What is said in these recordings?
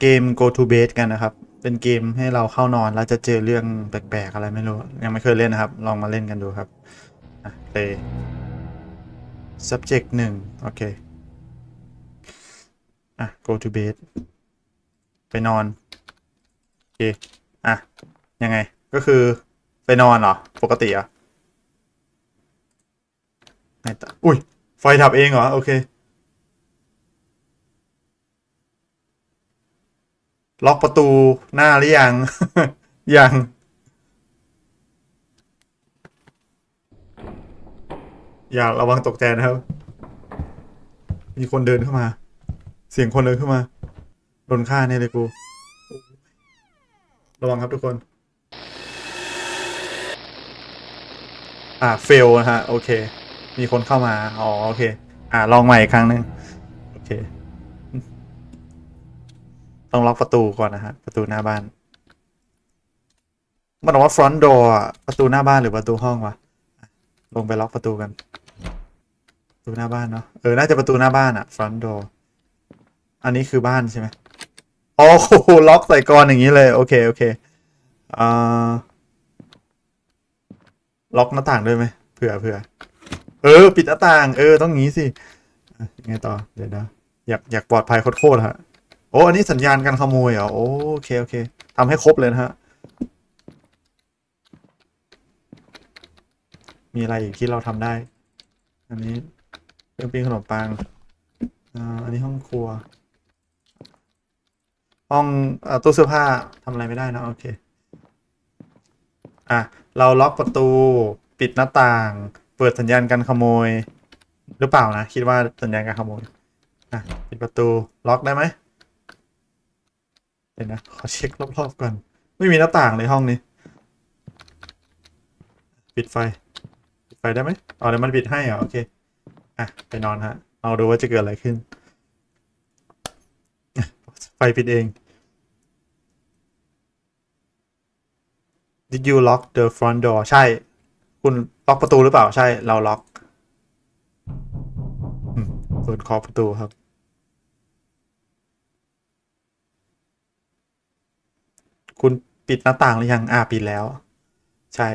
เกม Go to Bed กันนะครับ เป็นเกมให้เราเข้านอนแล้วจะเจอเรื่องแปลกๆอะไรไม่รู้ ยังไม่เคยเล่นนะครับ ลองมาเล่นกันดูครับอะ play subject หนึ่งโอเค อะ go to bed ไปนอน โอเค อะ ยังไง ก็คือไปนอนเหรอ ปกติเหรอไหนต่ออุ้ย ไฟดับเองเหรอ โอเค ล็อกประตูหน้าหรือยัง ยัง อย่าระวังตกใจนะครับ มีคนเดินเข้ามา เสียงคนเดินเข้ามา โดนฆ่าแน่เลยกู ระวังครับทุกคน อ่าเฟลนะฮะ โอเค มีคนเข้ามา อ๋อ โอเค อ่าลองใหม่อีกครั้งหนึ่งโอเค ต้องล็อกประตูก่อนนะฮะ ประตูหน้าบ้าน มันบอกว่า front door ประตูหน้าบ้านหรือประตูห้องวะ ลงไปล็อกประตูกัน ประตูหน้าบ้านเนาะ เออ น่าจะประตูหน้าบ้านอะ front door อันนี้คือบ้านใช่ไหมโอ้โหล็อกใส่กรอย่างนี้เลย โอเค โอเคอ่าล็อกหน้าต่างด้วยไหมเผื่อเผื่อเออ ปิดหน้าต่าง เออ ต้องงี้สิยังไงต่อ เดี๋ยวนะอยากอยากปลอดภัยโคตรๆฮะ โอ้อันนี้สัญญาณการขโมยเหรอโอเคโอเคทำให้ครบเลยนะฮะ มีอะไรอีกที่เราทำได้ อันนี้เครื่องปิ้งขนมปังอันนี้ห้องครัว ห้องอตู้เสื้อผ้าทำอะไรไม่ได้นะโอเค อะ เราล็อกประตูปิดหน้าต่าง เปิดสัญญาณการขโมย หรือเปล่านะ คิดว่าสัญญาณการขโมย อะ ปิดประตูล็อกได้ไหม เดี๋ยวนะ ขอเช็ครอบๆก่อน ไม่มีหน้าต่างในห้องนี้ ปิดไฟ ปิดไฟได้ไหมอ๋อเดี๋ยวมันปิดให้เหรอโอเค อะ ไปนอนฮะ เอาดูว่าจะเกิดอะไรขึ้น ไฟปิดเอง Did you lock the front door ใช่ คุณล็อกประตูหรือเปล่า ใช่ เราล็อก อืมเปิดคาะประตูครับ คุณปิดหน้าต่างหรือยัง อ่าปิดแล้ว ใช่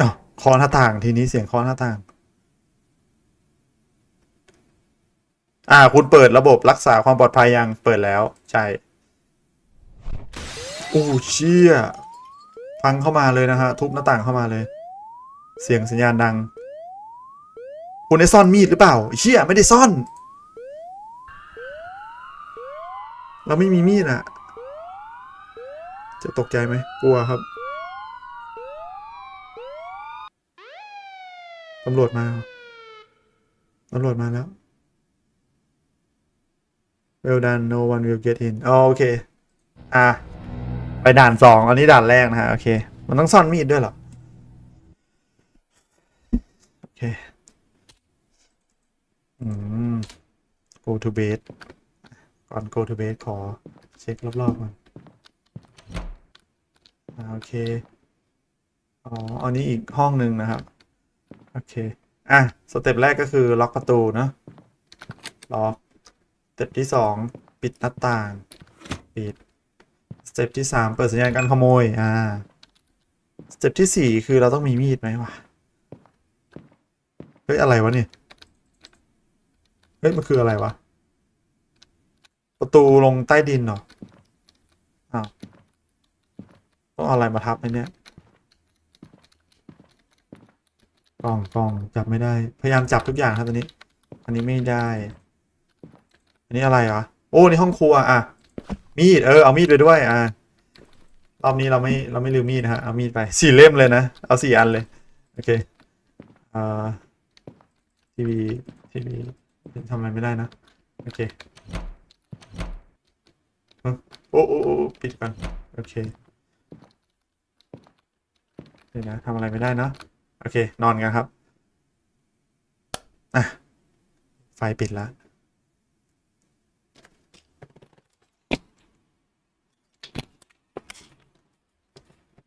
อ๋อคาะหน้าต่างทีนี้เสียงคาะหน้าต่าง อ่า คุณเปิดระบบรักษาความปลอดภัยยังเปิดแล้ว ใช่โอ้เชี่ยฟังเข้ามาเลยนะฮะทุบหน้าต่างเข้ามาเลย เสียงสัญญาณดัง คุณได้ซ่อนมีดหรือเปล่าเชี่ยไม่ได้ซ่อน เราไม่มีมีดอะ จะตกใจไหมกลัวครับตำรวจมาตำรวจมาแล้ว well done no one will get in อ๋อโอเค อะ ไปด่านสองอันนี้ด่านแรกนะฮะ โอเค มันต้องซ่อนมีดด้วยเหรอ โอเค อืม go to bed ก่อน go to bed ขอเช็ครอบๆก่อน โอเค อ๋อ อันนี้อีกห้องหนึ่งนะครับ โอเค อะ สเต็ปแรกก็คือล็อกประตูเนอะล็อก สเต็ปที่สองปิดหน้าต่าง ปิด สเต็ปที่สามเปิดสัญญาณการขโมย อ่า สเต็ปที่สี่คือเราต้องมีมีดไหมวะ เฮ้ย อะไรวะเนี่ย เฮ้ย มันคืออะไรวะ ประตูลงใต้ดินเหรอ ต้องอะไรมาทับไหมเนี่ยกล่องกล่องจับไม่ได้ พยายามจับทุกอย่างครับตอนนี้ อันนี้ไม่ได้ อันนี้อะไรวะโอ้ในห้องครัวอะ มีดเออเอามีดไปด้วยอะรอบนี้เราไม่เราไม่ลืมมีดนะฮะเอามีดไปสี่เล่มเลยนะเอาสี่อันเลยโอเคอ่าทีวีทีวีทำอะไรไม่ได้นะโอเคโอ้โอ้โอ้ปิดก่อนโอเค ดี๋ยวนะทำอะไรไม่ได้เนะโอเค นอนกันครับอะไฟปิดแล้ว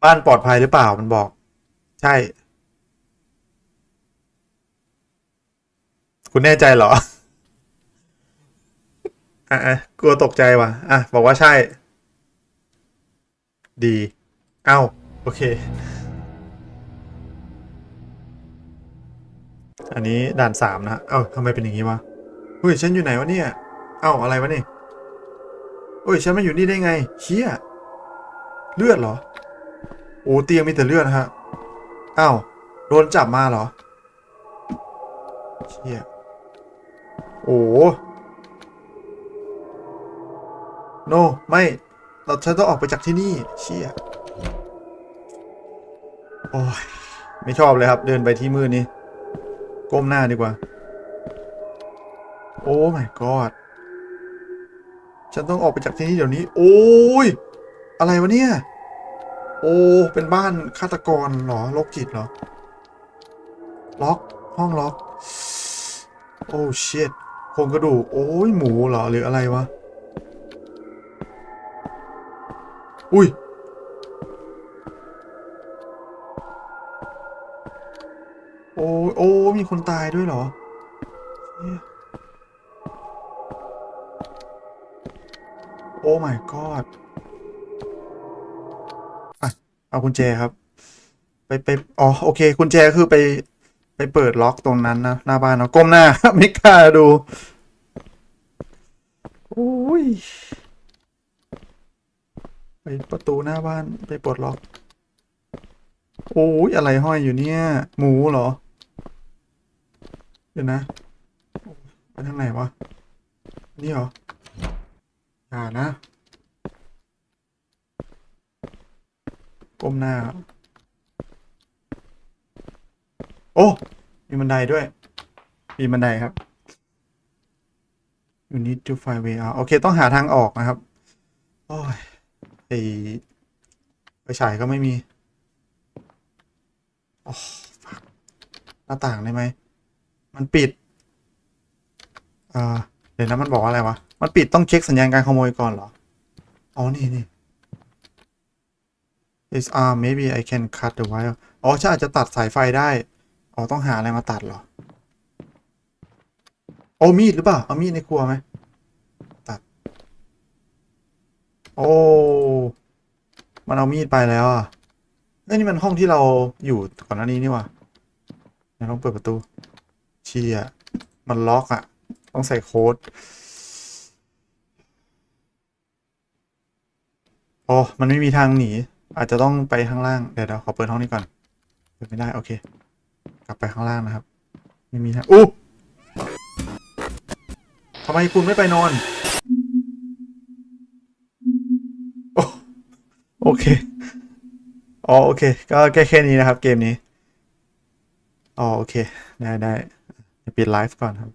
บ้านปลอดภัยหรือเปล่ามันบอก ใช่ คุณแน่ใจเหรอ อะอะกลัวตกใจว่ะ อะ บอกว่าใช่ ดี เอ้า โอเค อันนี้ด่านสามนะเอ้าทำไมเป็นอย่างนี้วะเฮ้ยฉันอยู่ไหนวะเนี่ย เอ้าอะไรวะนี่เฮ้ยฉันมาอยู่นี่ได้ไงเชี่ยเลือดเหรอ โอ้เตียงมีแต่เลือดนะฮะอ้าวโดนจับมาเหรอเชี่ยโอ้โนไม่เราฉันต้องออกไปจากที่นี่เชี่ยโอ้ยไม่ชอบเลยครับ เดินไปที่มืดนี้ ก้มหน้าดีกว่า โอ้ my god ฉันต้องออกไปจากที่นี่เดี๋ยวนี้ โอ้ย อะไรวะเนี่ย โอ้ เป็นบ้านฆาตกรเหรอโรคจิตเหรอ ล็อก ห้องล็อก โอ้เชิดโครงกระดูก โอ้ย หมูเหรอ หรืออะไรวะ อุ้ย อ้โอ้ มีคนตายด้วยเหรอ โอ้ my god อะ เอากุญแจครับ ไปไปอ๋อ โอเค กุญแจคือไป ไปเปิดล็อกตรงนั้นนะ หน้าบ้านเนาะก้มหน้า ไม่กล้าดูโอ้ย ไปประตูหน้าบ้านไปปลดล็อก โอ้ย อะไรห้อยอยู่เนี่ย หมูเหรอ เดี๋ยวนะไปทางไหนวะ นี่เหรอ อย่านะ ก้มหน้า โอ้ มีบันไดด้วย มีบันไดครับ you need to find way out โอเค ต้องหาทางออกนะครับ โอ้ยไอไปฉายก็ไม่มี โอ้หน้าต่างได้ไหม มันปิดอ่าเดี๋ยวนะมันบอกว่าอะไรวะ มันปิดต้องเช็คสัญญาณการขโมยก่อนเหรอ อ๋อ นี่นี่ is arm maybe I can cut the wire อ๋อฉันอาจจะตัดสายไฟได้ อ๋อ ต้องหาอะไรมาตัดเหรอ โอ้มีดหรือเปล่า เอามีดในครัวไหม ตัด โอ้ มันเอามีดไปแล้วอะเอ้ยนี่มันห้องที่เราอยู่ก่อนหน้านี้นี่หว่าไหนลองเปิดประตู เชียมันล็อกอะ ต้องใส่โค้ดโอ้มันไม่มีทางหนี อาจจะต้องไปข้างล่าง เดี๋ยวเดี๋ยวขอเปิดห้องนี้ก่อน เปิดไม่ได้ โอเค กลับไปข้างล่างนะครับ ไม่มีทางอู้ทำไมคุณไม่ไปนอนโอโอเค อ๋อ โอเค ก็แค่แค่นี้นะครับ เกมนี้ อ๋อ โอเค ได้ได้ ปิดไลฟ์ก่อนครับ